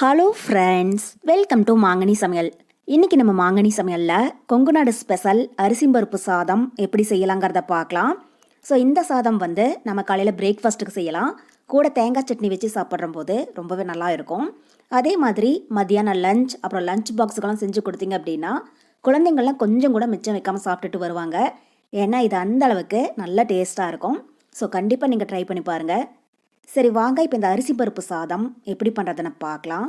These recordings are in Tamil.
ஹலோ ஃப்ரெண்ட்ஸ் வெல்கம் டு மாங்கனி சமையல் இன்னைக்கு நம்ம மாங்கனி சமையலில் கொங்கு நாடு ஸ்பெஷல் அரிசிம்பருப்பு சாதம் எப்படி செய்யலாங்கிறத பார்க்கலாம். ஸோ இந்த சாதம் வந்து நம்ம காலையில் பிரேக்ஃபாஸ்ட்டுக்கு செய்யலாம். கூட தேங்காய் சட்னி வச்சு சாப்பிட்ற போது ரொம்பவே நல்லா இருக்கும். அதே மாதிரி மத்தியானம் லஞ்ச் அப்புறம் லஞ்ச் பாக்ஸுக்கெல்லாம் செஞ்சு கொடுத்தீங்க அப்படின்னா குழந்தைங்கள்லாம் கொஞ்சம் கூட மிச்சம் வைக்காமல் சாப்பிட்டுட்டு வருவாங்க. ஏன்னா இது அந்த அளவுக்கு நல்ல டேஸ்ட்டாக இருக்கும். ஸோ கண்டிப்பாக நீங்கள் ட்ரை பண்ணி பாருங்கள் சரி வாங்க. இப்போ இந்த அரிசி பருப்பு சாதம் எப்படி பண்ணுறதுன்னு பார்க்கலாம்.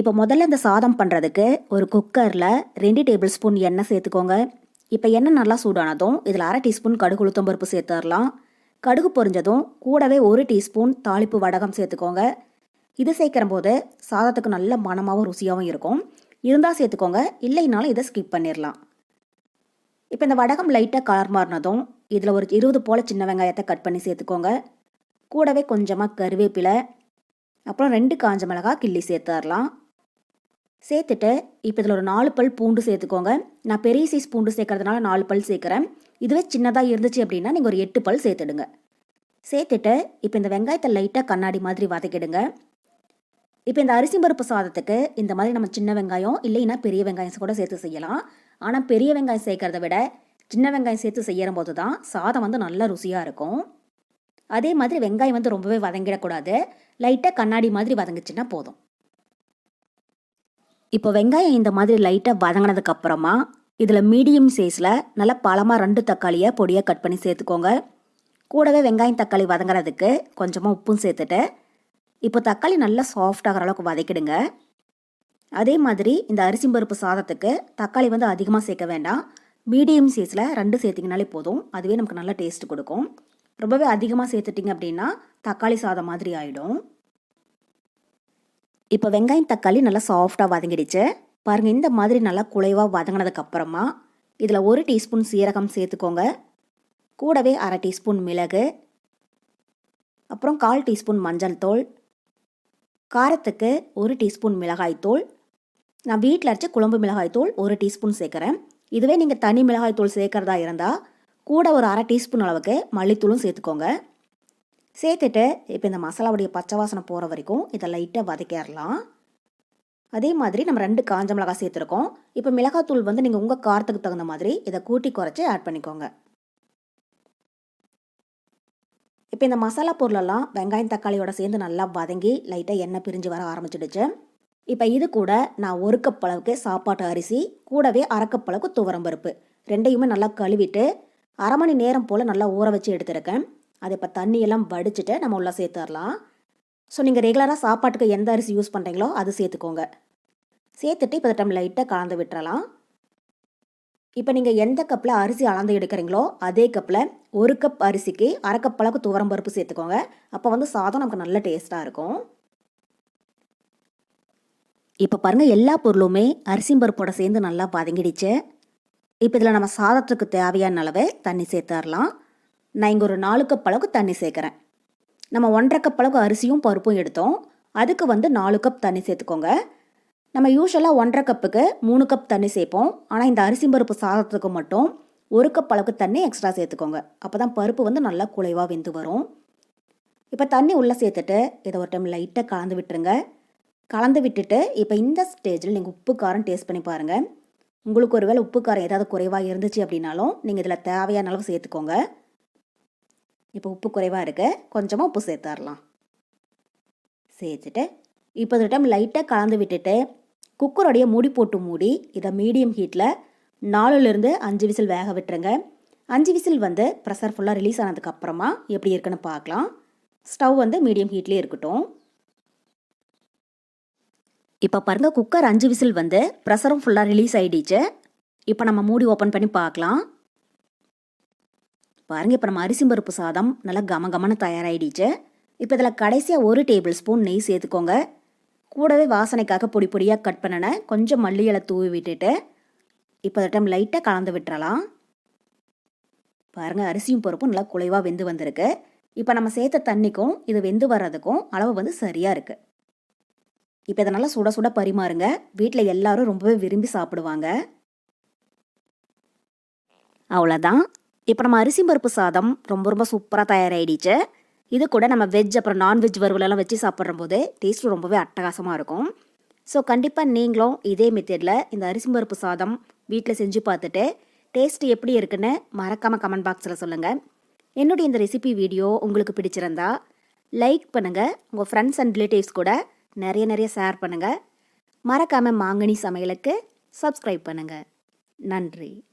இப்போ முதல்ல இந்த சாதம் பண்ணுறதுக்கு ஒரு குக்கரில் ரெண்டு டேபிள் ஸ்பூன் எண்ணெய் சேர்த்துக்கோங்க. இப்போ எண்ணெய் நல்லா சூடானதும் இதில் அரை டீஸ்பூன் கடுகு உளுத்தம்பருப்பு சேர்த்துடலாம். கடுகு பொரிஞ்சதும் கூடவே ஒரு டீஸ்பூன் தாளிப்பு வடகம் சேர்த்துக்கோங்க. இது சேர்க்கிற போது சாதத்துக்கு நல்ல மனமாகவும் ருசியாகவும் இருக்கும். இருந்தால் சேர்த்துக்கோங்க. இல்லைனாலும் இதை ஸ்கிப் பண்ணிடலாம். இப்போ இந்த வடகம் லைட்டாக கலர் மாறினதும் இதில் ஒரு இருபது போல் சின்ன வெங்காயத்தை கட் பண்ணி சேர்த்துக்கோங்க. கூடவே கொஞ்சமாக கருவேப்பிலை அப்புறம் ரெண்டு காஞ்ச மிளகா கிள்ளி சேர்த்துடலாம். சேர்த்துட்டு இப்போ இதில் ஒரு நாலு பல் பூண்டு சேர்த்துக்கோங்க. நான் பெரிய சைஸ் பூண்டு சேர்க்கறதுனால நாலு பல் சேர்க்குறேன். இதுவே சின்னதாக இருந்துச்சு அப்படின்னா நீங்கள் ஒரு எட்டு பல் சேர்த்துடுங்க. சேர்த்துட்டு இப்போ இந்த வெங்காயத்தை லைட்டாக கண்ணாடி மாதிரி வதக்கிடுங்க. இப்போ இந்த அரிசி பருப்பு சாதத்துக்கு இந்த மாதிரி நம்ம சின்ன வெங்காயம் இல்லைன்னா பெரிய வெங்காயம் கூட சேர்த்து செய்யலாம். ஆனால் பெரிய வெங்காயம் சேர்க்கறத விட சின்ன வெங்காயம் சேர்த்து செய்யற போது தான் சாதம் வந்து நல்லா ருசியாக இருக்கும். அதே மாதிரி வெங்காயம் வந்து ரொம்பவே வதங்கிடக்கூடாது. லைட்டாக கண்ணாடி மாதிரி வதங்குச்சுன்னா போதும். இப்போ வெங்காயம் இந்த மாதிரி லைட்டாக வதங்கினதுக்கப்புறமா இதில் மீடியம் சைஸில் நல்லா பழமாக ரெண்டு தக்காளியை பொடியாக கட் பண்ணி சேர்த்துக்கோங்க. கூடவே வெங்காயம் தக்காளி வதங்குறதுக்கு கொஞ்சமாக உப்பும் சேர்த்துட்டு இப்போ தக்காளி நல்லா சாஃப்ட் ஆகிற அளவுக்கு வதக்கிடுங்க. அதே மாதிரி இந்த அரிசி பருப்பு சாதத்துக்கு தக்காளி வந்து அதிகமாக சேர்க்க வேண்டாம். மீடியம் சைஸில் ரெண்டு சேர்த்திங்கனாலே போதும். அதுவே நமக்கு நல்ல டேஸ்ட் கொடுக்கும். ரொம்பவே அதிகமாக சேர்த்துட்டிங்க அப்படின்னா தக்காளி சாதம் மாதிரி ஆகிடும் இப்போ வெங்காயம் தக்காளி நல்லா சாஃப்டாக வதங்கிடுச்சு. பாருங்கள் இந்த மாதிரி நல்லா குலைவாக வதங்கினதுக்கப்புறமா இதில் ஒரு டீஸ்பூன் சீரகம் சேர்த்துக்கோங்க. கூடவே அரை டீஸ்பூன் மிளகு. அப்புறம் கால் டீஸ்பூன் மஞ்சள் தூள். காரத்துக்கு ஒரு டீஸ்பூன் மிளகாய்த்தூள். நான் வீட்டில் அரைச்ச குழம்பு மிளகாய்த்தூள் ஒரு டீஸ்பூன் சேர்க்குறேன். இதுவே நீங்கள் தனி மிளகாய்த்தூள் சேர்க்குறதா இருந்தால் கூட ஒரு அரை டீஸ்பூன் அளவுக்கு மல்லித்தூளும் சேர்த்துக்கோங்க. சேர்த்துட்டு இப்போ இந்த மசாலாவுடைய பச்சை வாசனை போகிற வரைக்கும் இதை லைட்டாக வதக்கிடலாம். அதே மாதிரி நம்ம ரெண்டு காஞ்ச மிளகாய் சேர்த்துருக்கோம். இப்போ மிளகாத்தூள் வந்து நீங்கள் உங்கள் காரத்துக்கு தகுந்த மாதிரி இதை கூட்டி குறைச்சி ஆட் பண்ணிக்கோங்க. இப்போ இந்த மசாலா பொருளெல்லாம் வெங்காயம் தக்காளியோட சேர்ந்து நல்லா வதங்கி லைட்டாக எண்ணெய் பிரிஞ்சு வர ஆரம்பிச்சிடுச்சு. இப்போ இது கூட நான் ஒரு கப் அளவுக்கு சாப்பாட்டு அரிசி கூடவே அரைக்கப் அளவுக்கு துவரம் பருப்பு. ரெண்டையுமே நல்லா கழுவிட்டு அரை மணி நேரம் போல் நல்லா ஊற வச்சு எடுத்துருக்கேன். அதை இப்போ தண்ணியெல்லாம் வடிச்சிட்டு நம்ம உள்ளே சேர்த்துடலாம். ஸோ நீங்கள் ரெகுலராக சாப்பாட்டுக்கு எந்த அரிசி யூஸ் பண்ணுறீங்களோ அது சேர்த்துக்கோங்க. சேர்த்துட்டு இப்போ டைம் லைட்டாக கலந்து விட்டுறலாம். இப்போ நீங்கள் எந்த கப்பில் அரிசி அளந்து எடுக்கிறீங்களோ அதே கப்பில் ஒரு கப் அரிசிக்கு அரை கப் அளவுக்கு துவரம் பருப்பு சேர்த்துக்கோங்க. அப்போ வந்து சாதம் நமக்கு நல்ல டேஸ்ட்டாக இருக்கும். இப்போ பாருங்கள் எல்லா பொருளுமே அரிசி பருப்போட சேர்ந்து நல்லா வதங்கிடுச்சு. இப்போ இதில் நம்ம சாதத்துக்கு தேவையான அளவு தண்ணி சேர்த்துடலாம். நான் இங்கே ஒரு நாலு கப் அளவுக்கு தண்ணி சேர்க்குறேன். நம்ம ஒன்றரை கப் அளவுக்கு அரிசியும் பருப்பும் எடுத்தோம். அதுக்கு வந்து நாலு கப் தண்ணி சேர்த்துக்கோங்க. நம்ம யூஸ்வலாக ஒன்றரை கப்புக்கு மூணு கப் தண்ணி சேர்ப்போம். ஆனால் இந்த அரிசி பருப்பு சாதத்துக்கு மட்டும் ஒரு கப் அளவுக்கு தண்ணி எக்ஸ்ட்ரா சேர்த்துக்கோங்க. அப்போ தான் பருப்பு வந்து நல்லா குலைவாக வெந்து வரும். இப்போ தண்ணி உள்ளே சேர்த்துட்டு இதை ஒரு டைம் லைட்டாக கலந்து விட்டுருங்க. கலந்து விட்டுட்டு இப்போ இந்த ஸ்டேஜில் நீங்கள் உப்பு காரம் டேஸ்ட் பண்ணி பாருங்கள் உங்களுக்கு ஒரு வேளை உப்பு காரம் ஏதாவது குறைவாக இருந்துச்சு அப்படின்னாலும் நீங்கள் இதில் தேவையான அளவு சேர்த்துக்கோங்க. இப்போ உப்பு குறைவாக இருக்கு. கொஞ்சமாக உப்பு சேர்த்துடலாம் சேர்த்துட்டு இப்போ ஒரு டைம் லைட்டாக கலந்து விட்டுட்டு குக்கருடைய மூடி போட்டு மூடி இதை மீடியம் ஹீட்டில் நாலுலேருந்து அஞ்சு விசில் வேக விட்டுருங்க. அஞ்சு விசில் வந்து ப்ரெஷர் ஃபுல்லாக ரிலீஸ் ஆனதுக்கப்புறமா எப்படி இருக்குன்னு பார்க்கலாம். ஸ்டவ் வந்து மீடியம் ஹீட்லேயே இருக்கட்டும். இப்போ பாருங்கள் குக்கர் அஞ்சு விசில் வந்து ப்ரெஷரும் ஃபுல்லாக ரிலீஸ் ஆகிடுச்சு இப்போ நம்ம மூடி ஓப்பன் பண்ணி பார்க்கலாம். பாருங்கள் இப்போ நம்ம அரிசி பருப்பு சாதம் நல்லா கம கமன்னு தயாராகிடுச்சு இப்போ இதில் கடைசியாக ஒரு டேபிள் ஸ்பூன் நெய் சேர்த்துக்கோங்க. கூடவே வாசனைக்காக பொடி பொடியாக கட் பண்ணினேன் கொஞ்சம் மல்லி இலை தூவி விட்டுட்டு இப்போ அதை டைம் லைட்டாக கலந்து விட்டுறலாம். பாருங்கள் அரிசியும் பருப்பும் நல்லா குலைவாக வெந்து வந்திருக்கு. இப்போ நம்ம சேர்த்த தண்ணிக்கும் இது வெந்து வர்றதுக்கும் அளவு வந்து சரியாக இருக்குது இப்போ இதை நல்லா சுட சுட பரிமாறுங்க. வீட்டில் எல்லாரும் ரொம்பவே விரும்பி சாப்பிடுவாங்க. அவ்வளோதான் இப்போ நம்ம அரிசி பருப்பு சாதம் ரொம்ப ரொம்ப சூப்பராக தயாராகிடுச்சு இது கூட நம்ம வெஜ் அப்புறம் நான்வெஜ் வறுவலெல்லாம் வச்சு சாப்பிட்ற போது டேஸ்ட் ரொம்பவே அட்டகாசமாக இருக்கும். ஸோ கண்டிப்பாக நீங்களும் இதே மெத்தடில் இந்த அரிசி பருப்பு சாதம் வீட்டில் செஞ்சு பார்த்துட்டு டேஸ்ட் எப்படி இருக்குன்னு மறக்காமல் கமெண்ட் பாக்ஸில் சொல்லுங்கள் என்னுடைய இந்த ரெசிபி வீடியோ உங்களுக்கு பிடிச்சிருந்தா லைக் பண்ணுங்கள் உங்கள் ஃப்ரெண்ட்ஸ் அண்ட் ரிலேட்டிவ்ஸ் கூட நிறைய நிறைய ஷேர் பண்ணுங்கள் மறக்காமல் மாங்கனி சமையலுக்கு சப்ஸ்கிரைப் பண்ணுங்கள் நன்றி.